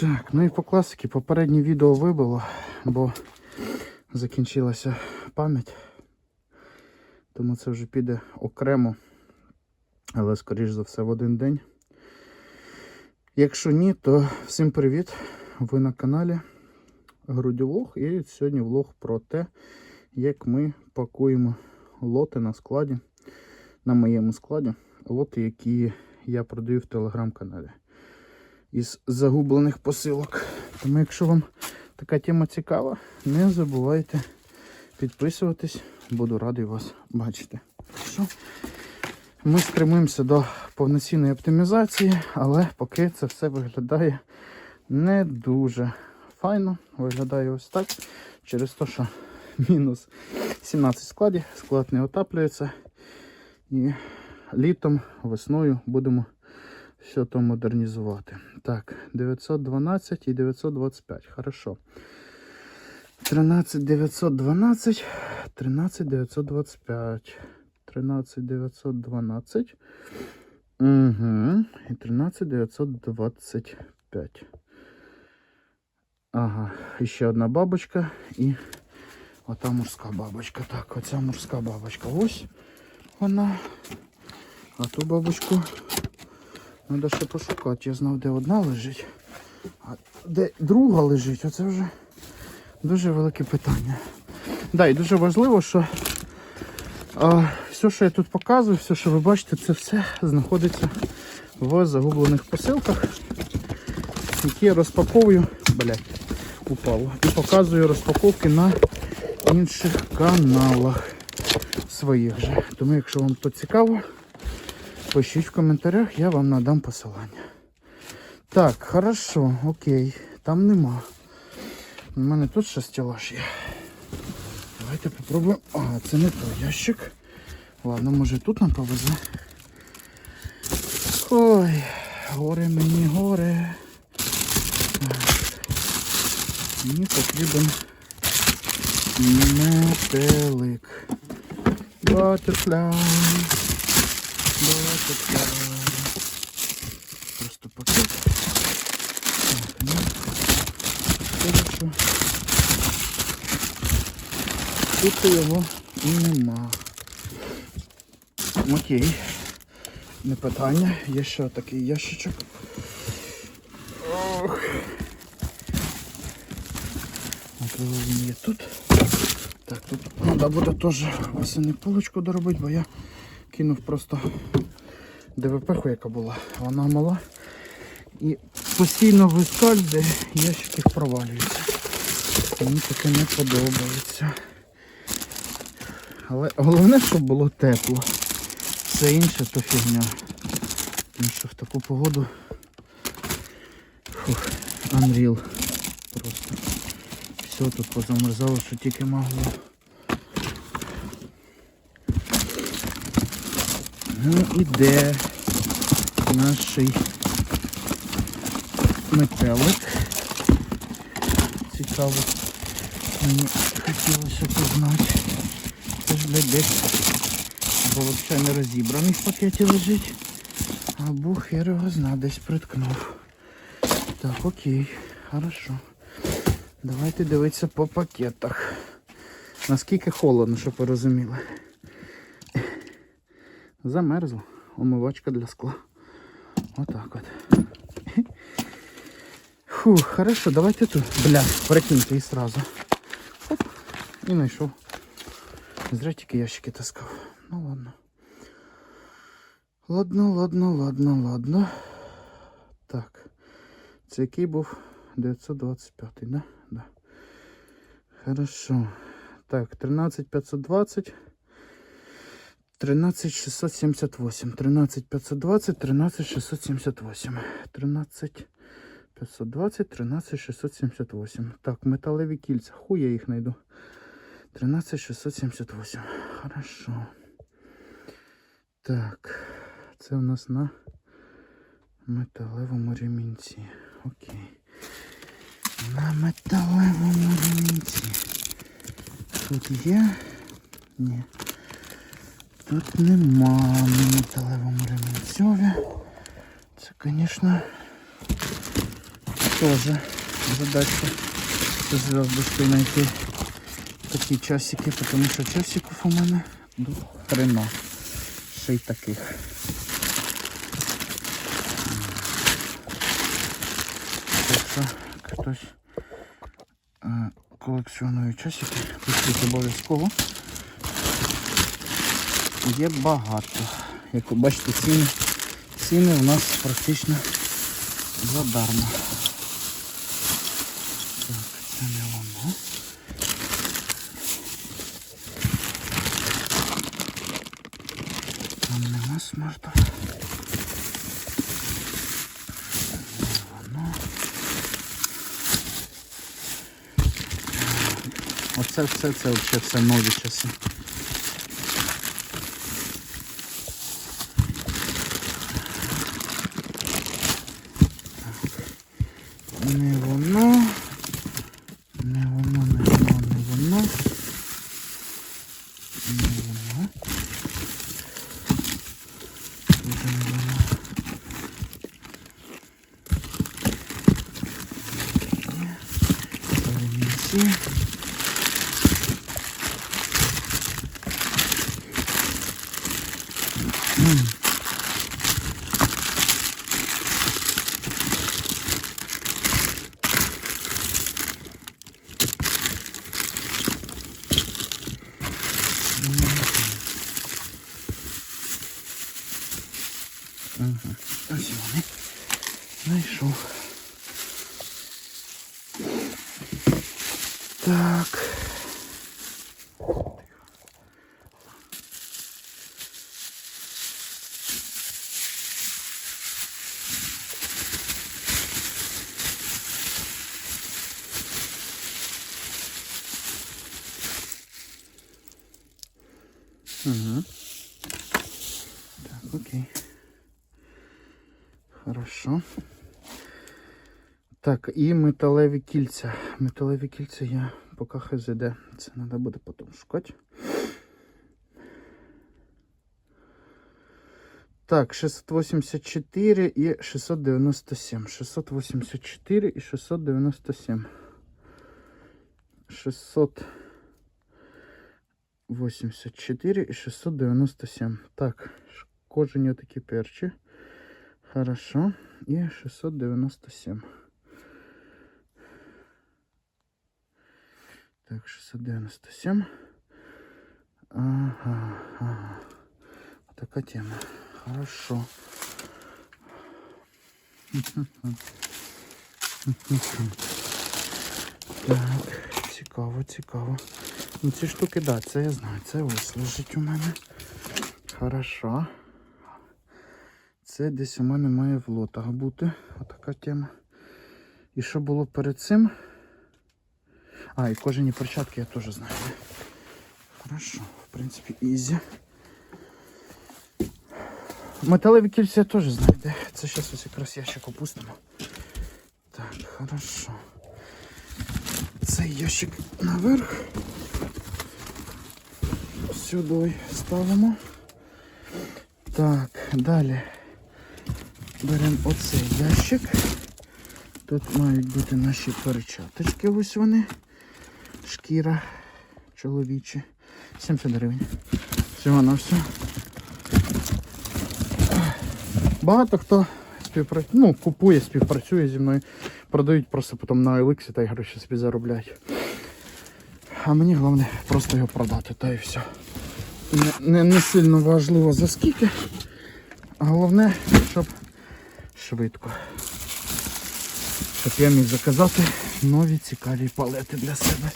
Так, ну і по класиці попереднє відео вибило, бо закінчилася пам'ять. Тому це вже піде окремо, але скоріш за все в один день. Якщо ні, то всім привіт! Ви на каналі Грудівлог і сьогодні влог про те, як ми пакуємо лоти на складі, на моєму складі, лоти, які я продаю в телеграм-каналі із загублених посилок. Тому, якщо вам така тема цікава, не забувайте підписуватись, буду радий вас бачити. Що? Ми стремимося до повноцінної оптимізації, але поки це все виглядає не дуже файно. Виглядає ось так. Через те, що мінус 17 складів, склад не отаплюється. І літом, весною будемо все то модернізувати. Так, 912 і 925. Хорошо. 13 912, 13 925. 13 912. Угу. І 13 925. Ага, і ще одна бабочка і ота морська бабочка. Так, оця морська бабочка. Ось вона. А ту бабочку треба ще пошукати. Я знав, де одна лежить. А де друга лежить, оце вже дуже велике питання. Да, і дуже важливо, що а, все, що я тут показую, все, що ви бачите, це все знаходиться в загублених посилках, які я розпаковую. Блять, упало. І показую розпаковки на інших каналах своїх же. Тому, якщо вам то цікаво, пишіть в коментарях, я вам надам посилання. Так, хорошо, окей, там нема. У мене тут ще стелаж є. Давайте попробуємо. А, це не той ящик. Ладно, може тут нам повезе. Ой, горе мені горе. Мені потрібен метелик. Butterfly. Просто пакет. Ну. Тут його і нема. Окей. Не питання. Є ще такий ящичок. Ох. Можливо, він є тут. Так, тут треба буде теж осені полочку доробити, бо я кинув просто ДВП, яка була. Вона мала. І постійно вискальзує, ящики провалюються. Мені таке не подобається. Але головне, щоб було тепло. Все інше то фігня. Тому що в таку погоду фух, Unreal. Просто все тут позамерзало, що тільки могло. Ну і де наш метелик. Цікаво. Мені хотілося познати. Це ж десь або взагалі не розібраний в пакеті лежить. Або хер його зна, десь приткнув. Так, окей, хорошо. Давайте дивитися по пакетах. Наскільки холодно, щоб ви розуміли. Замерзло. Омивачка для скла. Отак от. Фух, хорошо, давайте тут. Бля, прикиньте і сразу. Оп, і знайшов. Зря тільки ящики таскав. Ну ладно. Ладно, ладно, ладно, ладно. Так. Це який був 925, да? Да. Хорошо. Так, 13520. 13678. 13520, 13678. 13520, 13678. Так, металеві кільця. Хуй я їх знайду. 13678. Хорошо. Так. Це у нас на металевому ремінці. Окей. На металевому ремінці. Тут є? Ні. Тут нема на металевому ремінцьові. Це, звісно, теж задача зв'язочкою знайти такі часики, тому що часиків у мене до хрена. Ще й таких. Якщо хтось е, колекціонує часики, пишіть обов'язково. Є багато. Як ви бачите, ціни, ціни у нас практично задармо. Так, це не воно. Там. Не воно. Оце все, це взагалі все нові часи. Mm. Угу. Так, окей. Хорошо. Так, і металеві кільця. Металеві кільця я поки ХЗД. Це треба буде потім шукати. Так, 684 і 697. 684 і 697. 684 і 697. Так, кожені такі перчі. Хорошо. І 697. Так, 697. Ага, ага. Вот такая тема. Хорошо. Так, цікаво, цікаво. Ну ці штуки, да, це я знаю. Це ось лежить у мене. Хорошо. Це десь у мене має в лотах бути. Отака тема. І що було перед цим? А, і кожені перчатки я теж знаю. Хорошо, в принципі, ізі. Металеві кільця я теж знаю, де. Це зараз ось якраз ящик опустимо. Так, хорошо. Цей ящик наверх. Сюди ставимо. Так, далі беремо оцей ящик. Тут мають бути наші перчаточки, ось вони. Шкіра чоловічі. 70 гривень. Всього на все. Багато хто співпрацює, ну, купує, співпрацює зі мною, продають просто потім на OLX та й гроші собі заробляють. А мені головне просто його продати, та і все. Не, не, сильно важливо за скільки, головне, щоб швидко. Щоб я міг заказати нові цікаві палети для себе.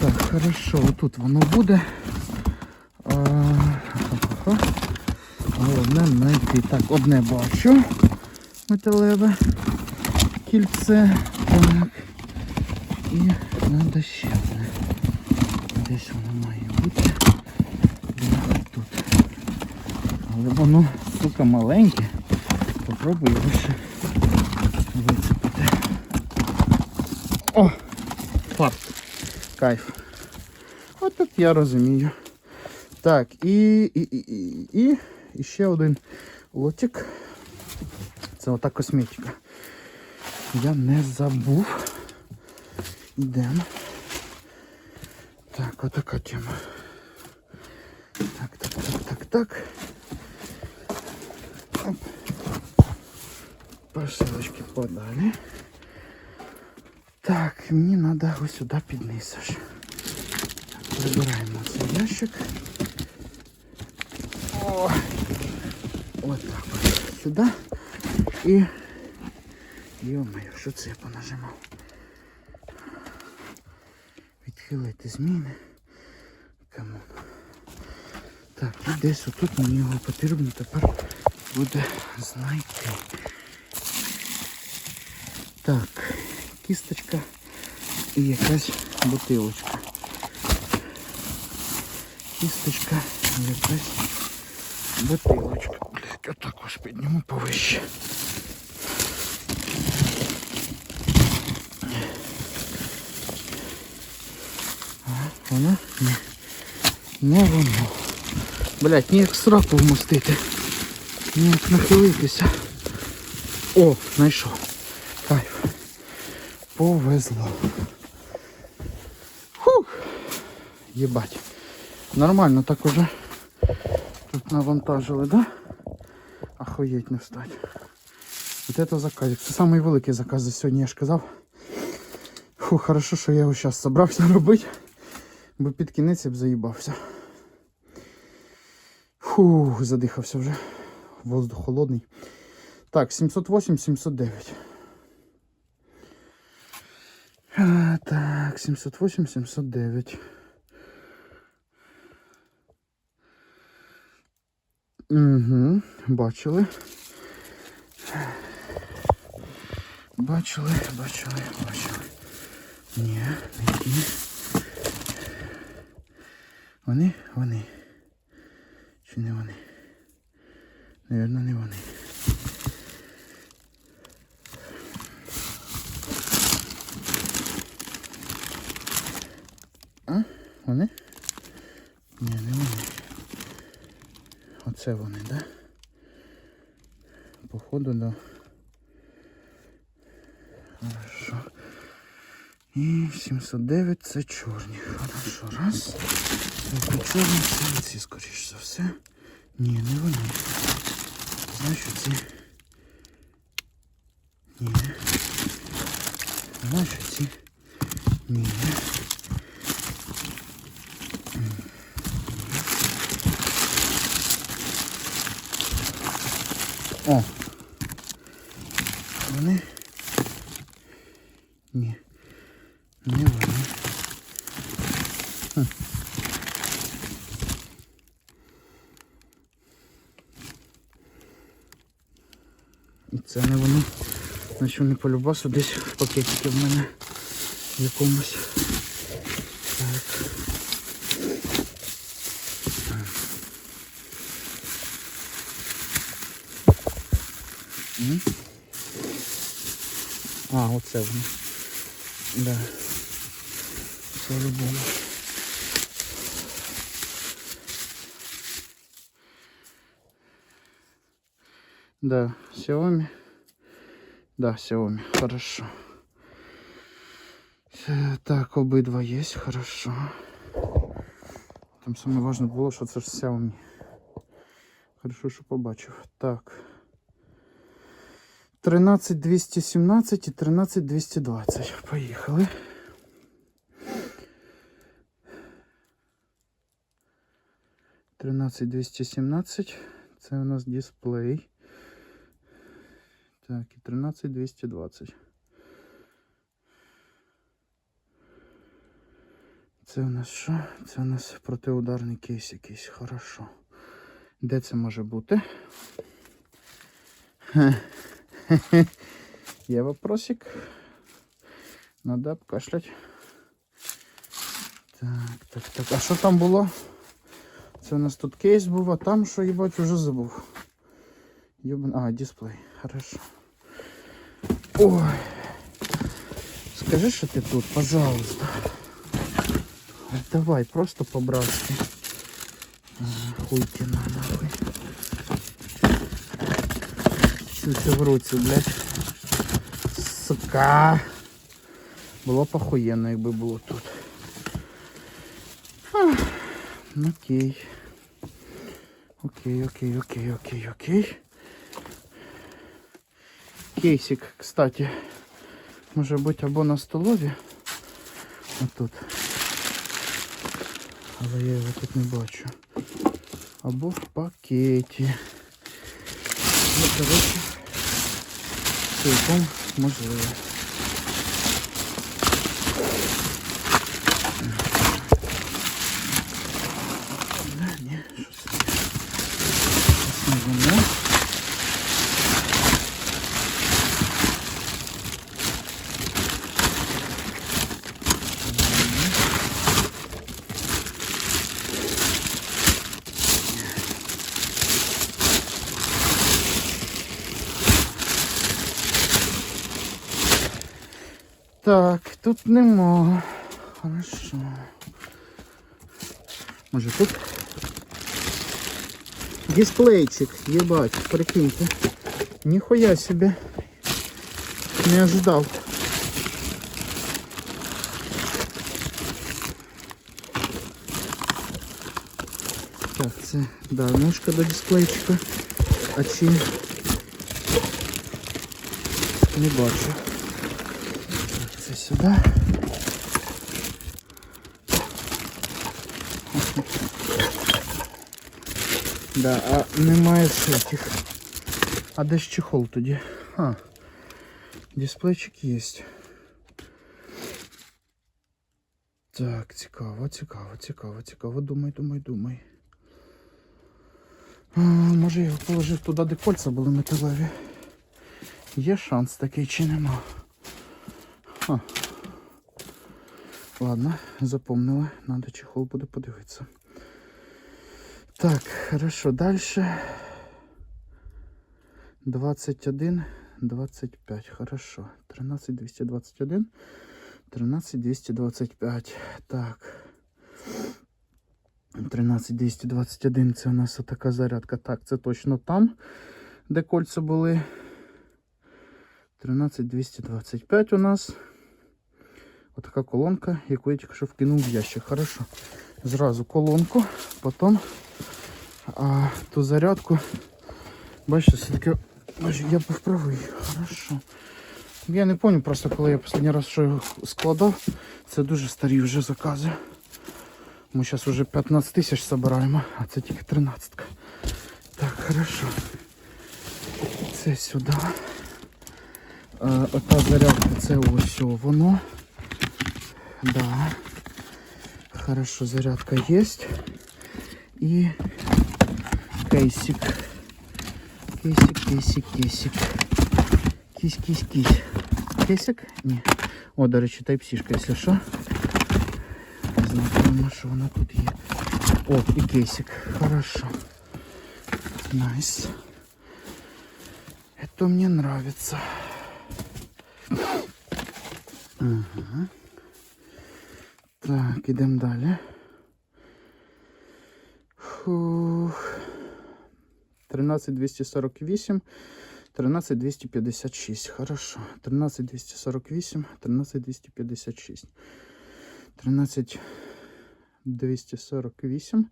Так, хорошо, отут воно буде. Головне знайти. Так, одне бачу. Металеве кільце. Так. І треба ще одне. Десь воно має бути. Де тут. Але воно, сука, маленьке. Попробую його ще вицепити. О! Фарт. Кайф. От тут я розумію. Так, і, і, і, і, і, і ще один лотик. Це ота косметика. я не забув. Йдемо. Так, отака тема. Так, так, так, так, так. Оп. Посилочки подалі. Так, мені треба ось сюди підниз аж. Так, прибираємо цей ящик. О! От так от. Сюди. І... Йо-моє, що це я понажимав? Відхилити зміни. Камон. Так, і десь отут мені його потрібно тепер буде знайти. Так, кісточка і якась бутилочка. Кісточка і якась бутилочка. Блять, отак ось підніму повище. А, Воно? Ні. Не воно. Блять, ніяк сраку вмостити. Ніяк нахилитися. О, знайшов. Кайф. Повезло. Фух. Єбать. Нормально так уже тут навантажили, да? Охуєть не встать. Вот это заказик. Це самий великий заказ за сьогодні, я ж казав. Фу, хорошо, що я його зараз собрався робити, бо під кінець я б заїбався. Фу, задихався вже. Воздух холодний. Так, 708, 709. А, так, 708, 709. Угу, бачили. Бачили, бачили, бачили. Ні, не ті. Вони, вони. 509 це чорні. Хорошо, раз. Так, чорні це ці, скоріш за все. Ні, не вони. Значить ці. Ні. Значить ці. Ні. О, Значить вони по любасу десь в пакетику в мене в якомусь. Так. А, оце вони. Да. По-любому. Да, Xiaomi. Да, Xiaomi, хорошо. Э, Так, обидва є, хорошо. Там саме важне було, що це ж Xiaomi. Хорошо, що побачив. Так. 13217 і 13220. Поїхали. Тринадцять двісті сімнадцять. Це у нас дисплей. Так, і 13220. Це у нас що? Це у нас протиударний кейс якийсь. Хорошо. Де це може бути? Є вопросик. Надо обкашлять. Так, так, так. А що там було? Це у нас тут кейс був, а там що, їбать, уже забув. Ёбан... А, дисплей. Хорошо. Ой. Скажи, що ти тут, пожалуйста. Давай, просто по-братски. Ага, на нахуй. Чуся в руці, блядь. Сука. Було б охуєнно, якби було тут. Окей. Окей, окей, окей, окей, окей. Кейсик, кстати, може бути або на столові. Отут. Але я його тут не бачу. Або в пакеті. Ну, коротше, цілком можливо. Тут нема. Хорошо. Може тут? Дисплейчик, ебать, прикиньте. Нихуя себе. Не ожидал. Так, це, да, ножка до дисплейчика. А чи не бачу. Сюди. Да, а немає всяких. А де ж чехол тоді? А, дисплейчик є. Так, цікаво, цікаво, цікаво, цікаво. Думай, думай, думай. А, може я його положив туди, де кольця були металеві. Є шанс такий чи нема. Ха. Ладно, запомнила. Надо чехол буде подивитися. Так, хорошо, дальше. 21, 25, хорошо. 13, 221, 13, 225. Так. 13, 221 це у нас така зарядка. Так, це точно там, де кольця були. 13, 225 у нас. Отака колонка, яку я тільки що вкинув в ящик. Хорошо. Зразу колонку, потім а ту зарядку. Бачите, все-таки я був правий. Хорошо. Я не пам'ятаю просто, коли я останній раз що його складав. Це дуже старі вже закази. Ми зараз вже 15 тисяч збираємо, а це тільки 13. Так, хорошо. Це сюди. Ота зарядка це ось воно. Да. Хорошо, зарядка есть. И кейсик. Кейсик, кейсик, кейсик. Кись, кись, кись. Кейсик? Ні. О, до речі, тайпсішка, якщо що. Не знаю, прямо, що вона тут є. О, і кейсик. Хорошо. Найс. Это мне нравится. Ага. Так, ідемо далі. Фух. 13248, 13256. Хорошо. 13248, 13256. 13248.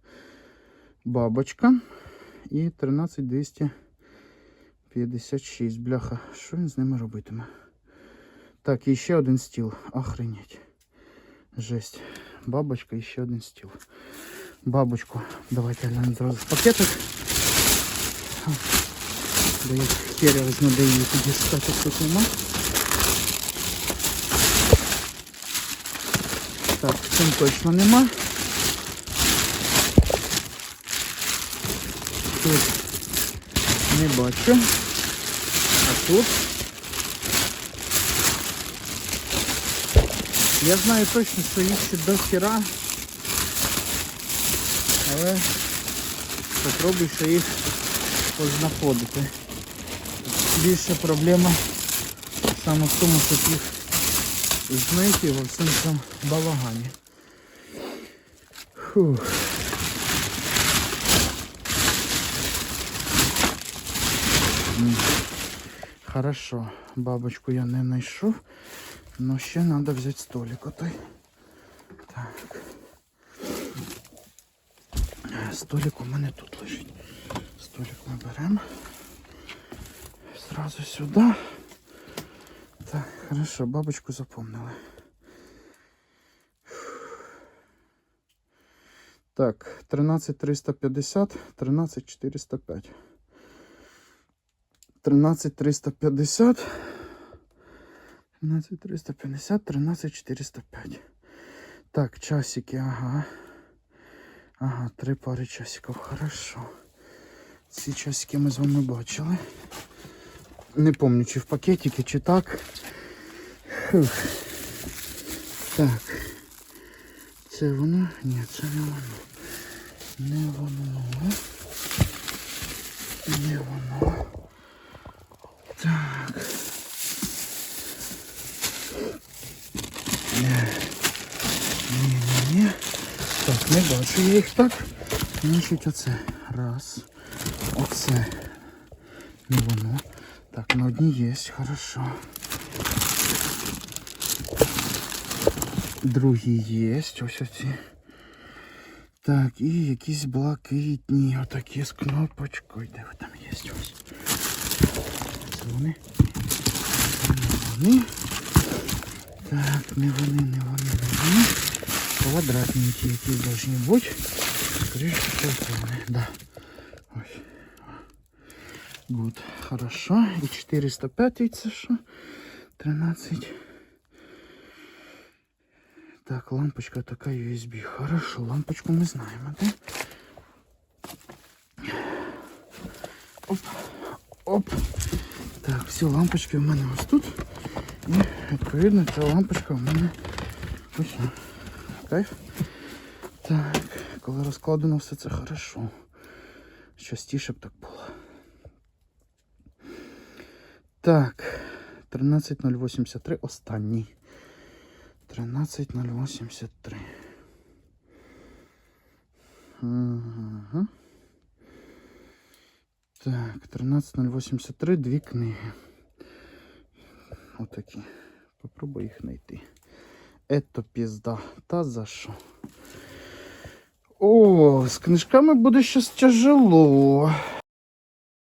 Бабочка. І 13256. Бляха. Що він з ними робитиме? Так, і ще один стіл. Охренеть. Жесть. Бабочка і ще один стіл. Бабочку. Давайте глянемо зразу в пакетик. Бо як херя знайде її тоді шукати тут нема. Так, цим точно нема. Тут не бачу. А тут. Я знаю точно, що їх ще до хера. Але попробуй ще їх познаходити. Більша проблема саме в тому, щоб їх знайти во всьому цьому балагані. Хорошо. Бабочку я не знайшов. Но ще треба взяти столик отой. Так. Столик у мене тут лежить. Столик ми беремо. Сразу сюди. Так, хорошо, бабочку запомнили. Так, 13350, 13405. 13350. 13350, 13405. Так, часики, ага. Ага, три пари часиків, хорошо. Ці часики ми з вами бачили. Не пам'ятаю, чи в пакетике, чи так. Фух. Так. Це воно? Ні, це не воно. Не воно. Не воно. Так. Ні. Ні, ні, ні. Так, не бачу я їх так. Значить оце. Раз. Оце. Не воно. Так, на одній є, хорошо. Другі є, ось оці. Так, і якісь блакитні, отакі з кнопочкою. Де ви там є ось? Це вони? Не вони. Так, не вони, не вони, не вони. Квадратненькі якісь должні бути. Скоріше всього, це вони, да. Ось. Гуд. Хорошо. І 405 це що? 13. Так, лампочка така USB. Хорошо, лампочку ми знаємо, да? Оп. Оп. Так, всі лампочки в мене ось тут. І відповідно ця лампочка в мене ось. Кайф. Так, коли розкладено все це хорошо. Частіше б так було. Так, 13083 останній. 13083. Ага. Так, 13083, дві книги. Отакі. Попробуй їх знайти. Ето пізда. Та за що? О, з книжками буде щось тяжело.